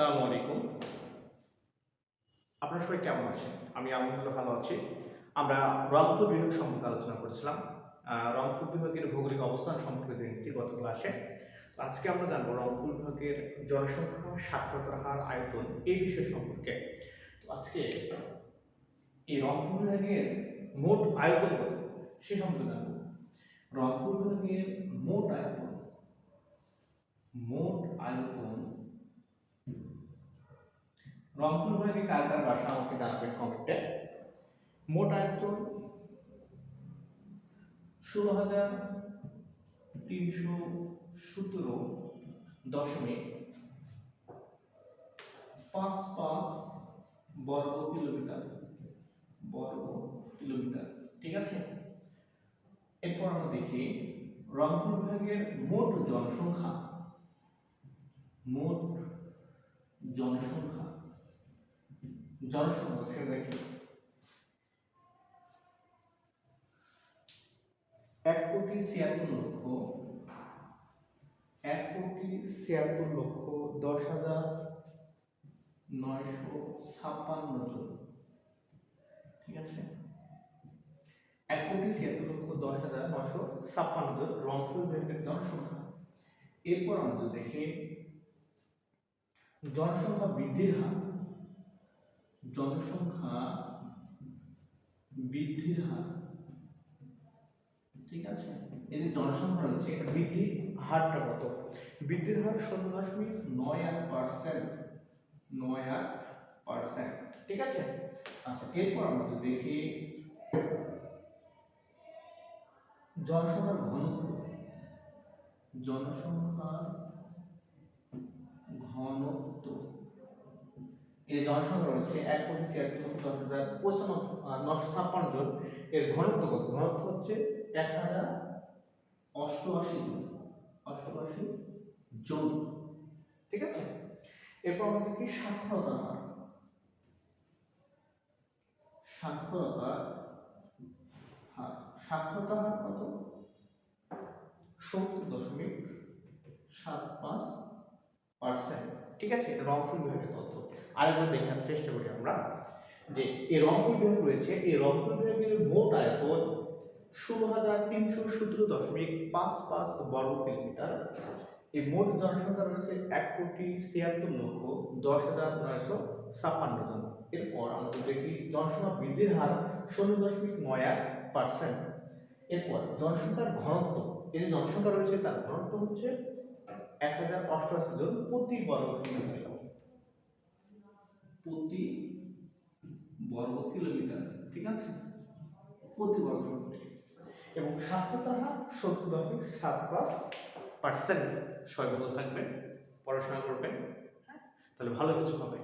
আসসালামু আলাইকুম। আপনারা সবাই কেমন আছেন? আমি আলহামদুলিল্লাহ ভালো আছি। আমরা রংপুর বিভাগ সম্পর্কে আলোচনা করছিলাম। রংপুর বিভাগের ভৌগোলিক অবস্থান সম্পর্কে জেনেছি গত ক্লাসে আজকে আমরা জানব রংপুর বিভাগের জনসংখ্যা, সাক্ষরতার হার, আয়তন এই বিষয় সম্পর্কে। তো আজকে এই রংপুর বিভাগের মোট আয়তন কত? সে সম্পর্কে জানব। রংপুর বিভাগের মোট আয়তন মোট আয়তন রংপুর বিভাগে কার কার বাসা আমাকে জানাবেন কমেন্টে। মোট আয়তন ষোলো হাজার তিনশো সতেরো দশমিক পাঁচ পাঁচ বর্গ কিলোমিটার বর্গ কিলোমিটার, ঠিক আছে? এরপর আমরা দেখি রংপুর বিভাগের মোট জনসংখ্যা মোট জনসংখ্যা। জনসংখ্যা সেটা দেখি। এক কোটি ছিয়াত্তর লক্ষ, এক কোটি ছিয়াত্তর লক্ষ দশ হাজার নয়শো ছাপ্পান্ন জন। ঠিক আছে? এক কোটি ছিয়াত্তর লক্ষ দশ হাজার নয়শো ছাপ্পান্ন জন রংপুর বিভাগের জনসংখ্যা। এরপর আমরা দেখি, জনসংখ্যা বৃদ্ধির হার জনসংখ্যা বৃদ্ধির হার। ঠিক আছে? এই যে জনসংখ্যা রয়েছে, এটা বৃদ্ধির হারটা কত? বৃদ্ধির হার ষোলো দশমিক নয় আট পার্সেন্ট নয় আট পার্সেন্ট ঠিক আছে? আচ্ছা এরপর আমরা দেখি জনসংখ্যার ঘনত্ব। জনসংখ্যার জনসংখ্যা রয়েছে এক কোটি ছিয়াত্তর লক্ষ দশ হাজার নশো ছাপ্পান্ন জন। এর ঘনত্ব কত? ঘনত্ব হচ্ছে এক হাজার অষ্টআশি জন। অষ্টআশি জন। ঠিক আছে? এরপর আমাদের কি? সাক্ষরতা হার। সাক্ষরতা হার। সাক্ষরতা হার কত? সত্তর দশমিক সাত পাঁচ পার্সেন্ট। ঠিক আছে? এটা রংপুর বিভাগের তথ্য। আরেকবার দেখার চেষ্টা করি আমরা, যে এই রংপুর বিভাগ রয়েছে, এই রংপুর বিভাগের মোট আয়তন ষোলো হাজার তিনশো সতেরো দশমিক পাঁচ পাঁচ বর্গ কিলোমিটার। এই মোট জনসংখ্যা রয়েছে এক কোটি ছিয়াত্তর লক্ষ দশ হাজার নয়শো ছাপ্পান্ন জন। এরপর যদি দেখি, জনসংখ্যা বৃদ্ধির হার ষোলো দশমিক নয় এক পার্সেন্ট। এরপর জনসংখ্যার ঘনত্ব, এই যে জনসংখ্যা রয়েছে তার ঘনত্ব হচ্ছে এক হাজার অষ্টআশি জন প্রতি বর্গ কিলোমিটার। প্রতি বর্গ কিলোমিটার, ঠিক আছে? প্রতি বর্গ এবং সাক্ষরতার হার সত্তর দশমিক সাত পাঁচ পার্সেন্ট সবাই ভালো থাকবেন, পড়াশোনা করবেন। হ্যাঁ? তাহলে ভালো কিছু হবে।